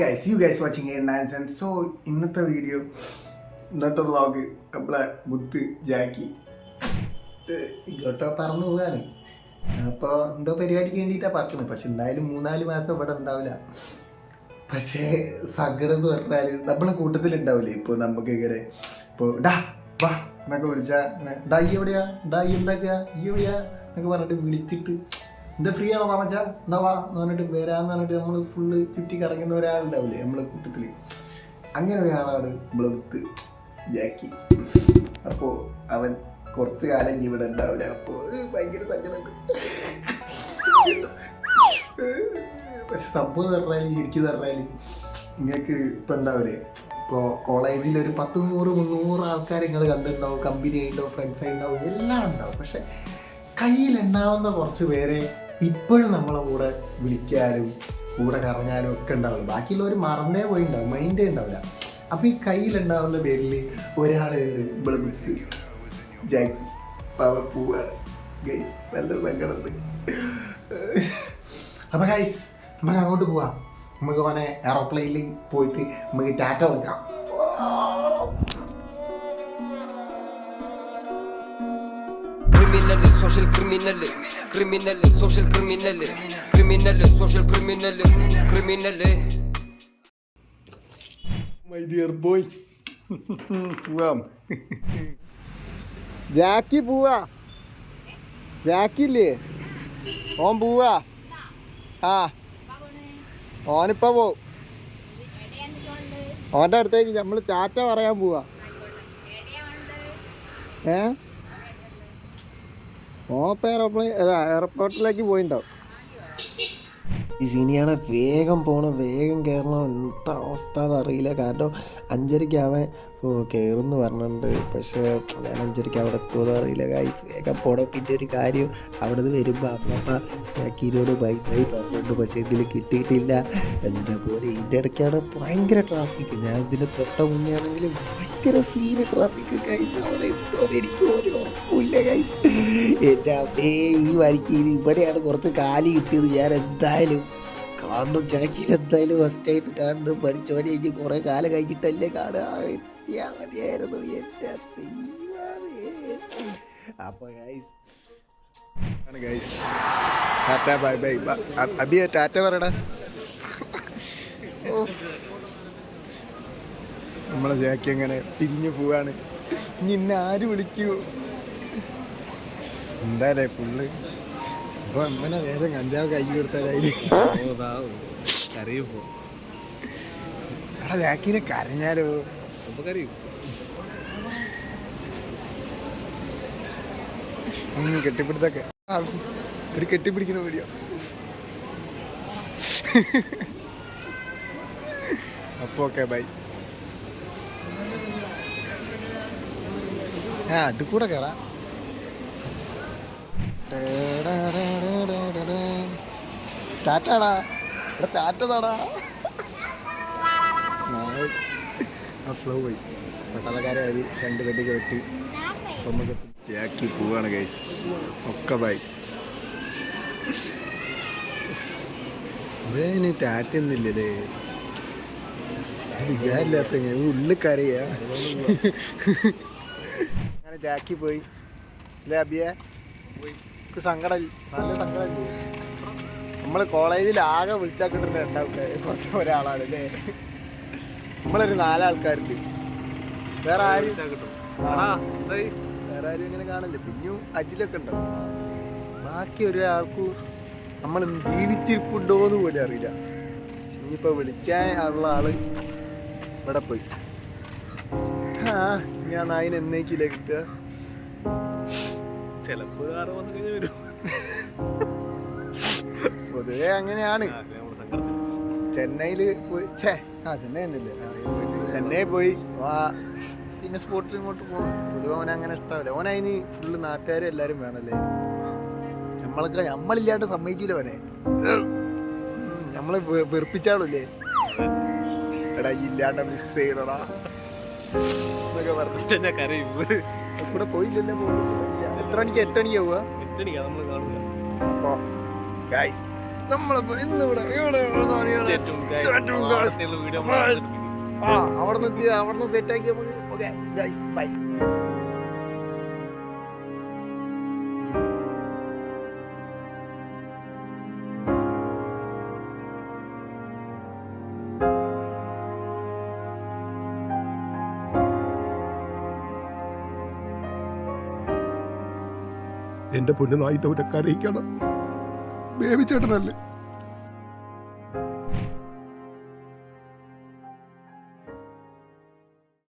Guys you guys watching a and so ഇന്നത്തെ video ഇന്നത്തെ vlog നമ്മളെ മുത്ത് ജാക്കി ഇങ്ങോട്ടോ പറഞ്ഞു പോവാണ്. അപ്പോൾ എന്തോ പരിപാടിക്ക് വേണ്ടിയിട്ടാണ് പറക്കുന്നത് പക്ഷെ എന്തായാലും മൂന്നാൽ മാസം ഇവിടെ ഉണ്ടാവില്ല. പക്ഷേ സങ്കടം എന്ന് പറഞ്ഞാൽ നമ്മളെ കൂട്ടത്തിൽ ഉണ്ടാവില്ലേ ഇപ്പോൾ നമുക്ക് ഇങ്ങനെ ഇപ്പോൾ ഡാ വാ എന്നൊക്കെ വിളിച്ചാൽ ഡാ ഈ എവിടെയാ? ഡാ ഈ എന്താക്കുക ഈ എവിടെയാ? എന്നൊക്കെ പറഞ്ഞിട്ട് വിളിച്ചിട്ട് എന്താ ഫ്രീ ആണോ മാമച്ച എന്താ വാ? എന്ന് പറഞ്ഞിട്ട് വരാന്ന് പറഞ്ഞിട്ട് നമ്മൾ ഫുള്ള് ചുറ്റി കറങ്ങുന്ന ഒരാളുണ്ടാവില്ലേ നമ്മളെ കൂട്ടത്തിൽ അങ്ങനെ ഒരാളാണ് മുത്ത് ജാക്കി. അപ്പോൾ അവൻ കുറച്ച് കാലം ഇവിടെ ഉണ്ടാവില്ല അപ്പോൾ ഭയങ്കര സങ്കടമുണ്ട് പക്ഷെ സംഭവം പറഞ്ഞാൽ ശരിക്കും പറഞ്ഞാൽ നിങ്ങൾക്ക് ഇപ്പം ഉണ്ടാവില്ലേ ഇപ്പോൾ കോളേജിൽ ഒരു പത്ത് നൂറ് മുന്നൂറ് ആൾക്കാർ നിങ്ങൾ കണ്ടിട്ടുണ്ടാവും. കമ്പനി ആയിട്ടുണ്ടാവും ഫ്രണ്ട്സ് ആയിട്ടുണ്ടാവും എല്ലാം ഉണ്ടാവും. പക്ഷെ കയ്യിലുണ്ടാവുന്ന കുറച്ച് പേരെ ഇപ്പോഴും നമ്മളെ കൂടെ വിളിക്കാനും കൂടെ കറങ്ങാനും ഒക്കെ ഉണ്ടാവില്ല ബാക്കിയുള്ളവർ മറന്നേ പോയി ഉണ്ടാവും മൈൻഡേ ഉണ്ടാവില്ല. അപ്പോൾ ഈ കയ്യിലുണ്ടാവുന്ന പേരിൽ ഒരാളെ ഇവിടെ വിട്ട് ജാക്കി പവർ പോവാണ്. ഗൈസ് നല്ല സങ്കടമുണ്ട്. അപ്പോൾ ഗൈസ് നമുക്ക് അങ്ങോട്ട് പോവാം. നമുക്ക് ഓനെ എയറോപ്ലെയിനിൽ പോയിട്ട് നമുക്ക് ടാറ്റ കൊടുക്കാം. Social criminal criminal social criminal criminal social criminal criminal my dear boy പോവാം ജാക്കി പോവാ ജാക്കില്ലേ ഓൻ പോവാ ആ. ഓനിപ്പോ പോവും ഓന്റെ അടുത്തേക്ക് നമ്മൾ ചാറ്റ പറയാൻ പോവാ. ഏ? എയർപോർട്ടിലേക്ക് പോയിണ്ടാവും. ഈ സിനിയാണ് വേഗം പോകണം വേഗം കയറണം എന്താ അവസ്ഥ അറിയില്ല. കാരണം അഞ്ചരയ്ക്ക് അവൻ കയറുമെന്ന് പറഞ്ഞിട്ടുണ്ട്. പക്ഷേ ഞാൻ അഞ്ചരയ്ക്ക് അവിടെ എത്തുമെന്ന് അറിയില്ല. ഗൈസ് വേഗം പോണം. പിന്നെ ഒരു കാര്യം അവിടെ നിന്ന് വരുമ്പോൾ അമ്മമ്മ ചാക്കീനോട് ബൈ ബൈ പറഞ്ഞിട്ടുണ്ട്. പക്ഷേ ഇതിൽ കിട്ടിയിട്ടില്ല. എന്താ പോലെ ഇതിന്റെ ഇടയ്ക്കാണ് ഭയങ്കര ട്രാഫിക് ഞാൻ ഇതിന് തൊട്ട മുന്നേ ആണെങ്കിൽ ഭയങ്കര സീന ട്രാഫിക് ഗൈസ് അവിടെ എത്തുമെന്ന് എനിക്ക് ഒരു ഉറപ്പില്ല ഗൈസ് എന്റെ അമ്മേ ഈ വഴിക്ക് ഇവിടെയാണ് കുറച്ച് കാലി കിട്ടിയത്. ഞാൻ എന്തായാലും കാണണം. ജാക്കിയിൽ എന്തായാലും ഫസ്റ്റ് ആയിട്ട് കാണണം. പഠിച്ചോനെ എനിക്ക് കുറേ കാലം കഴിഞ്ഞിട്ടല്ലേ കാണുക. എത്തിയാ മതിയായിരുന്നു എന്റെ ദൈവമേ. അപ്പൊ guys guys Tata bye bye. അബിയ Tata പറയടാ. നമ്മളെ ജാക്കി അങ്ങനെ പിരിഞ്ഞു പോവാണ്. ഇനി ഇന്നെ ആര് വിളിക്കൂ? എന്തായാലേ ഫുള്ള് അപ്പൊ അമ്മനെ വേറെ കഞ്ചാവ് കൈ കൊടുത്താലായി. എടാ ജാക്കിനെ കരഞ്ഞാലോ? അപ്പൊ കരയും കെട്ടിപ്പിടുത്തൊക്കെ. ഒരു കെട്ടിപ്പിടിക്കുന്ന വീഡിയോ അപ്പൊ ഓക്കെ ബൈ ആ അത് കൂടെ കയറാം ടാറ്റാടാ. ഇവിടെ ടാറ്റതാടാ ആ ഫ്ലോ പോയി. പട്ടാളക്കാരെ അരി രണ്ട് പെട്ടിക്ക് വെട്ടി. നമുക്ക് ജാക്കി പോവാണ് ഗൈസ് ഒക്കെ ബൈ അതിന് ടാറ്റൊന്നുമില്ലല്ലേ വിചാരില്ലാത്ത അങ്ങനെ ജാക്കി പോയി. അല്ലേ അബിയ? സങ്കടം നല്ല സങ്കടം നമ്മൾ കോളേജിൽ ആകെ വിളിച്ചാൽ കിട്ടുന്ന കുറച്ച് ഒരാളാണ് അല്ലേ? നമ്മളൊരു നാലാൾക്കാരുണ്ട്. വേറെ ആരും വേറെ ആരും ഇങ്ങനെ കാണില്ല. പിന്നെയും അജിലൊക്കെ ഉണ്ടാവും ബാക്കി ഒരാൾക്കും നമ്മൾ ജീവിച്ചിരിപ്പുണ്ടോ എന്ന് പോലും അറിയില്ല. ഇനിയിപ്പോൾ വിളിക്കാൻ ഉള്ള ആൾ ഇവിടെ പോയി. ആ ഞാൻ അതിന് എന്നേക്കില്ല കിട്ടുക? ചിലപ്പോൾ പൊതുവെ അങ്ങനെയാണ്. ചെന്നൈയിൽ പോയി ഛേ ആ ചെന്നൈ പോയി. ആ പിന്നെ സ്പോട്ടിൽ ഇങ്ങോട്ട് പോകണം പൊതുവെ അവനെ അങ്ങനെ ഇഷ്ടാവില്ല. ഓൻ അതിന് ഫുള്ള് നാട്ടുകാരും എല്ലാവരും വേണമല്ലേ നമ്മളൊക്കെ നമ്മളില്ലാണ്ട് സമ്മതിക്കൂല ഓനെ. നമ്മളെ വെറുപ്പിച്ചാളൂല്ലേ എടാ ഇല്ലാണ്ട മിസ് ചെയ്യണടാ. എന്നൊക്കെ പറഞ്ഞു. കരയും കൂടെ പോയില്ലല്ലോ. എത്ര മണിക്ക്? എട്ട് മണിക്ക് പോവുക എട്ടണിക്കാ നമ്മൾ കാണൂല. അപ്പോൾ ഗൈസ് നമ്മളിപ്പോ ഇന്നിവിടെ ഇവിടെ വീഡിയോ ആ അവിടെ നിന്ന് അവിടെ നിന്ന് സെറ്റ് ആക്കി നമുക്ക് ഓക്കെ ഗൈസ് ബൈ എന്റെ പൊന്നു നായിട്ട് അവരെ കരയിക്കണം ബേബി ചേട്ടനല്ലേ?